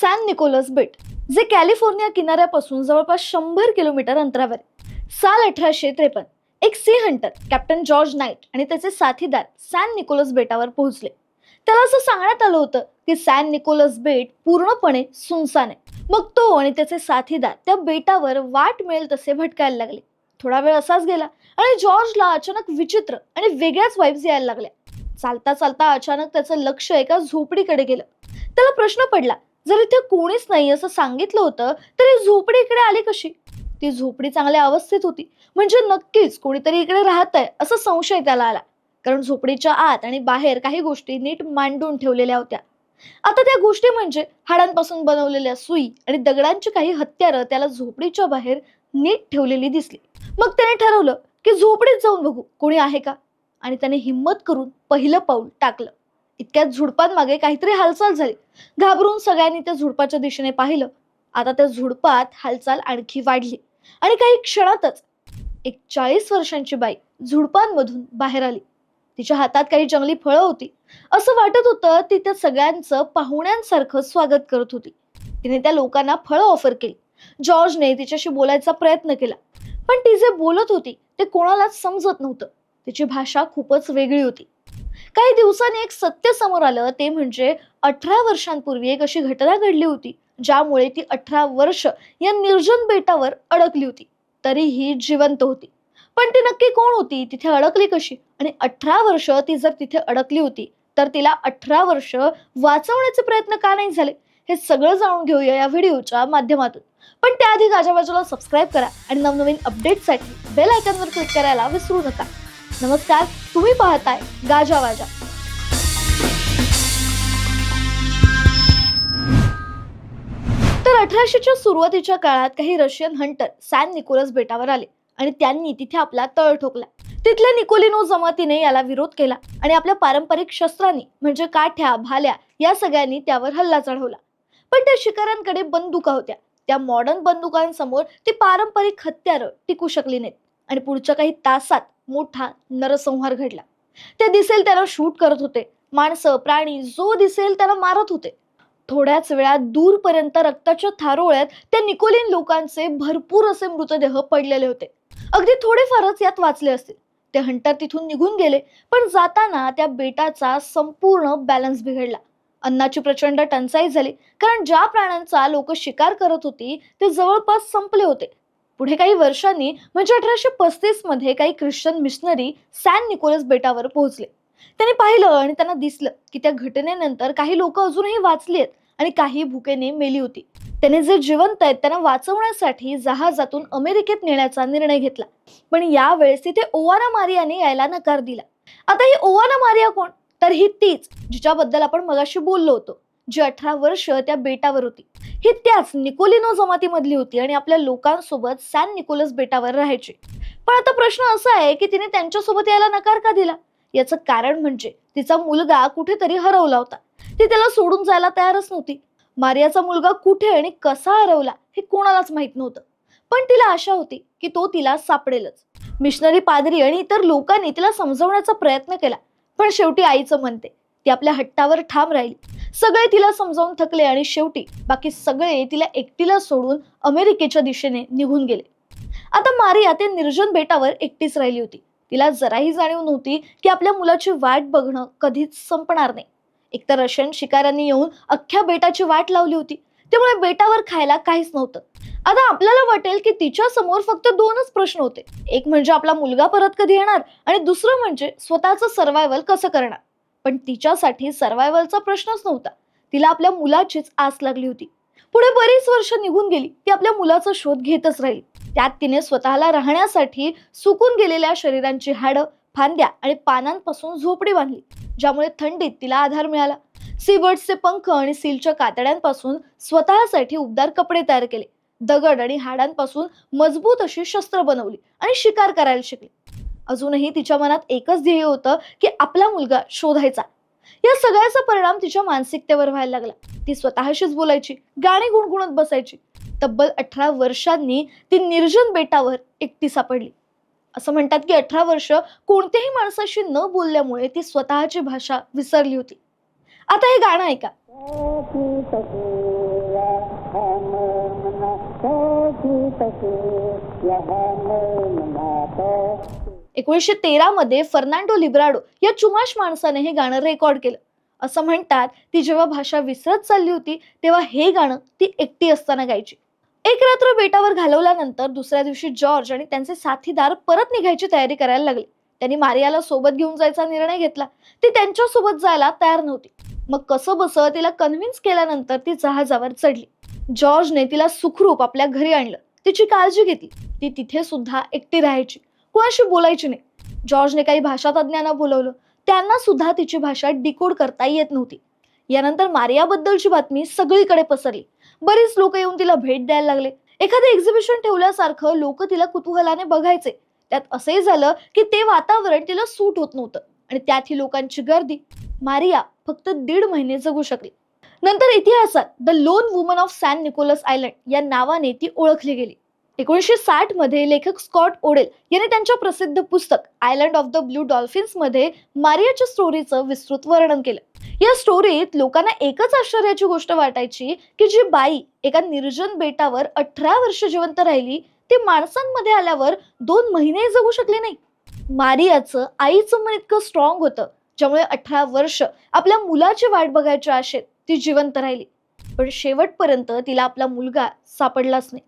San Nicolas बेट जे California किनाऱ्यापासून जवळपास शंभर किलोमीटर अंतरावर आहे. साल अठराशे त्रेपन्न एक sea hunter captain George Knight आणि त्याचे साथीदार सॅन निकोलस बेटावर पोहोचले. त्याला असं सांगण्यात आलं होतं की सॅन निकोलस बेट पूर्णपणे सुनसान आहे. मग तो आणि त्याचे साथीदार त्या बेटावर वाट मिळेल तसे भटकायला लागले. थोडा वेळ असाच गेला आणि जॉर्जला अचानक विचित्र आणि वेगळ्याच वाईब्स यायला लागल्या. चालता चालता अचानक त्याचं लक्ष एका झोपडीकडे गेलं. त्याला प्रश्न पडला जर इथे कोणीच नाही असं सांगितलं होतं तर ही झोपडी इकडे आली कशी? ती झोपडी चांगल्या अवस्थेत होती. म्हणजे नक्कीच कोणीतरी इकडे राहत आहे असं संशय त्याला आला. कारण झोपडीच्या आत आणि बाहेर काही गोष्टी नीट मांडून ठेवलेल्या होत्या. आता त्या गोष्टी म्हणजे हाडांपासून बनवलेल्या सुई आणि दगडांची काही हत्यारं त्याला झोपडीच्या बाहेर नीट ठेवलेली दिसली. मग त्याने ठरवलं की झोपडीत जाऊन बघू कोणी आहे का? आणि त्याने हिंमत करून पहिलं पाऊल टाकलं. इतक्यात झुडपांमागे काहीतरी हालचाल झाली. घाबरून सगळ्यांनी त्या झुडपाच्या दिशेने पाहिलं. आता त्या झुडपात हालचाल आणखी वाढली. आणि काही क्षणातच एक चाळीस वर्षांची बाई झुडपांमधून बाहेर आली. तिच्या हातात काही जंगली फळं होती. असं वाटत होतं ती त्या सगळ्यांचं पाहुण्यांसारखं स्वागत करत होती. तिने त्या लोकांना फळं ऑफर केली. जॉर्जने तिच्याशी बोलायचा प्रयत्न केला. पण ती जे बोलत होती ते कोणालाच समजत नव्हतं. तिची भाषा खूपच वेगळी होती. काही दिवसांनी एक सत्य समोर आलं ते म्हणजे अठरा वर्षांपूर्वी एक अशी घटना घडली होती ज्यामुळे ती अठरा वर्ष या निर्जन बेटावर अडकली होती. तरीही जिवंत होती. पण ती नक्की कोण होती? तिथे अडकली कशी? आणि अठरा वर्ष ती जर तिथे अडकली होती तर तिला अठरा वर्ष वाचवण्याचे प्रयत्न का नाही झाले? हे सगळं जाणून घेऊया या व्हिडिओच्या माध्यमातून. पण त्याआधी गाजाबाजूला सबस्क्राईब करा आणि नवनवीन अपडेटसाठी बेल आयकॉनवर क्लिक करायला विसरू नका. नमस्कार तुम्ही पाहताय गाजावाजा तर अठराशेच्या सुरुवातीच्या काळात काही रशियन हंटर सॅन निकोलस बेटावर आले आणि त्यांनी तिथे आपला तळ ठोकला. तिथल्या निकोलिनो जमातीने याला विरोध केला आणि आपल्या पारंपरिक शस्त्रांनी म्हणजे काठ्या भाल्या या सगळ्यांनी त्यावर हल्ला चढवला. पण त्या शिकाऱ्यांकडे बंदुका होत्या. त्या मॉडर्न बंदुकांसमोर ती पारंपरिक हत्यारं टिकू शकली नाहीत. आणि पुढच्या काही तासात मोठा नरसंहार घडला. ते दिसेल त्याला शूट करत होते. माणसं प्राणी जो दिसेल त्याला मारत होते. थोड्याच वेळात दूरपर्यंत रक्ताच्या थारोळ्यात त्या निकोलिन लोकांचे भरपूर असे मृतदेह पडलेले होते. अगदी थोडेफारच यात वाचले असतील. ते हंटर तिथून निघून गेले पण जाताना त्या बेटाचा संपूर्ण बॅलन्स बिघडला. अन्नाची प्रचंड टंचाई झाली कारण ज्या प्राण्यांचा लोक शिकार करत होती ते जवळपास संपले होते. पुढे काही वर्षांनी म्हणजे अठराशे पस्तीसमध्ये काही ख्रिश्चन मिशनरी सॅन निकोलस बेटावर पोहोचले. त्यांनी पाहिलं आणि त्यांना दिसलं की त्या घटनेनंतर काही लोक अजूनही वाचली आहेत आणि काही भुकेने मेली होती. त्याने जे जिवंत आहेत त्यांना वाचवण्यासाठी जहाजातून अमेरिकेत नेण्याचा निर्णय घेतला. पण यावेळेस तिथे ओवाना मारियाने यायला नकार दिला. आता ही ओवाना मारिया कोण? तर ही तीच जिच्याबद्दल आपण मगाशी बोललो होतो. जी अठरा वर्ष त्या बेटावर होती. ही त्याच निकोलिनो जमातीमधली होती आणि आपल्या लोकांसोबत सॅन निकोलस बेटावर राहायची. पण आता प्रश्न असा आहे की तिने त्यांच्यासोबत यायला नकार का दिला? याचं कारण म्हणजे तिचा मुलगा कुठेतरी हरवला होता. ती त्याला सोडून जायला तयारच नव्हती. मारियाचा मुलगा कुठे आणि कसा हरवला हे कोणालाच माहीत नव्हतं. पण तिला आशा होती की तो तिला सापडेलच. मिशनरी पादरी आणि इतर लोकांनी तिला समजवण्याचा प्रयत्न केला. पण शेवटी आईचं म्हणते ती आपल्या हट्टावर ठाम राहिली. सगळे तिला समजावून थकले आणि शेवटी बाकी सगळे तिला एकटीला सोडून अमेरिकेच्या दिशेने निघून गेले. आता मारिया ते निर्जन बेटावर एकटीच राहिली होती. तिला जराही जाणीव नव्हती की आपल्या मुलाची वाट बघणं कधीच संपणार नाही. एकतर रशियन शिकाऱ्यांनी येऊन अख्ख्या बेटाची वाट लावली होती. त्यामुळे बेटावर खायला काहीच नव्हतं. आता आपल्याला वाटेल की तिच्या समोर फक्त दोनच प्रश्न होते. एक म्हणजे आपला मुलगा परत कधी येणार आणि दुसरं म्हणजे स्वतःचं सर्वायवल कसं करणार? पण तिच्यासाठी सर्वायवलचा प्रश्नच नव्हता. तिला आपल्या मुलाचीच आस लागली होती. पुढे बरीच वर्ष निघून गेली ती आपल्या मुलाचा शोध घेतच राहिली. त्यात तिने स्वतःला राहण्यासाठी सुकून गेलेल्या शरीरांची हाडं फांद्या आणि पानांपासून झोपडी बांधली ज्यामुळे थंडीत तिला आधार मिळाला. सीबर्ड्सचे पंख आणि सीलच्या कातड्यांपासून स्वतःसाठी उबदार कपडे तयार केले. दगड आणि हाडांपासून मजबूत अशी शस्त्र बनवली आणि शिकार करायला शिकली. अजूनही तिच्या मनात एकच ध्येय होतं की आपला मुलगा शोधायचा. या सगळ्याचा परिणाम तिच्या मानसिकतेवर व्हायला लागला. ती स्वतःशीच बोलायची गाणी गुणगुणत बसायची. तब्बल अठरा वर्षांनी ती निर्जन बेटावर एकटी सापडली. असं म्हणतात की अठरा वर्ष कोणत्याही माणसाशी न बोलल्यामुळे ती स्वतःची भाषा विसरली होती. आता हे गाणं ऐका. एकोणीसशे तेरामध्ये फर्नांडो लिब्राडो या चुमाश माणसाने हे गाणं रेकॉर्ड केलं. असं म्हणतात ती जेव्हा भाषा विसरत चालली होती तेव्हा हे गाणं ती एकटी असताना गायची. एक रात्र बेटावर घालवल्यानंतर दुसऱ्या दिवशी जॉर्ज आणि त्यांचे साथीदार परत निघायची तयारी करायला लागले. त्यांनी मारियाला सोबत घेऊन जायचा निर्णय घेतला. ती त्यांच्यासोबत जायला तयार नव्हती. मग कसं बसं तिला कन्व्हिन्स केल्यानंतर ती जहाजावर चढली. जॉर्जने तिला सुखरूप आपल्या घरी आणलं. तिची काळजी घेतली. ती तिथे सुद्धा एकटी राहायची. कोणाशी बोलायची नाही. जॉर्जने काही भाषा तज्ज्ञांना बोलवलं. त्यांना सुद्धा तिची भाषा डिकोड करता येत नव्हती. यानंतर मारियाबद्दलची बातमी सगळीकडे पसरली. बरीच लोक येऊन तिला भेट द्यायला लागले. एखादं एक्झिबिशन ठेवल्यासारखं लोक तिला कुतूहलाने बघायचे. त्यात असंही झालं की ते वातावरण तिला सूट होत नव्हतं आणि त्यात ही लोकांची गर्दी. मारिया फक्त दीड महिने जगू शकली. नंतर इतिहासात the lone woman of San Nicolas island या नावाने ती ओळखली गेली. एकोणीसशे साठमध्ये लेखक स्कॉट ओडेल यांनी त्यांच्या प्रसिद्ध पुस्तक आयलंड ऑफ द ब्लू डॉल्फिन्समध्ये मारियाच्या स्टोरीचं विस्तृत वर्णन केलं. या स्टोरीत लोकांना एकच आश्चर्याची गोष्ट वाटायची की जी बाई एका निर्जन बेटावर अठरा वर्ष जिवंत राहिली ती माणसांमध्ये आल्यावर दोन महिने जगू शकली नाही. मारियाचं आईचं मन इतकं स्ट्रॉंग होतं ज्यामुळे अठरा वर्ष आपल्या मुलाची वाट बघायच्या आशेत ती जिवंत राहिली. पण शेवटपर्यंत तिला आपला मुलगा सापडलाच नाही.